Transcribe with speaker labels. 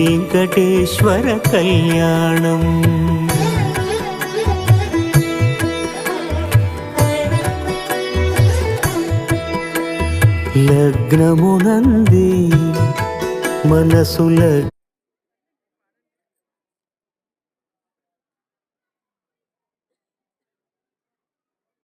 Speaker 1: వెంకటేశ్వర కళ్యాణం. లగ్నమునంది మనసుల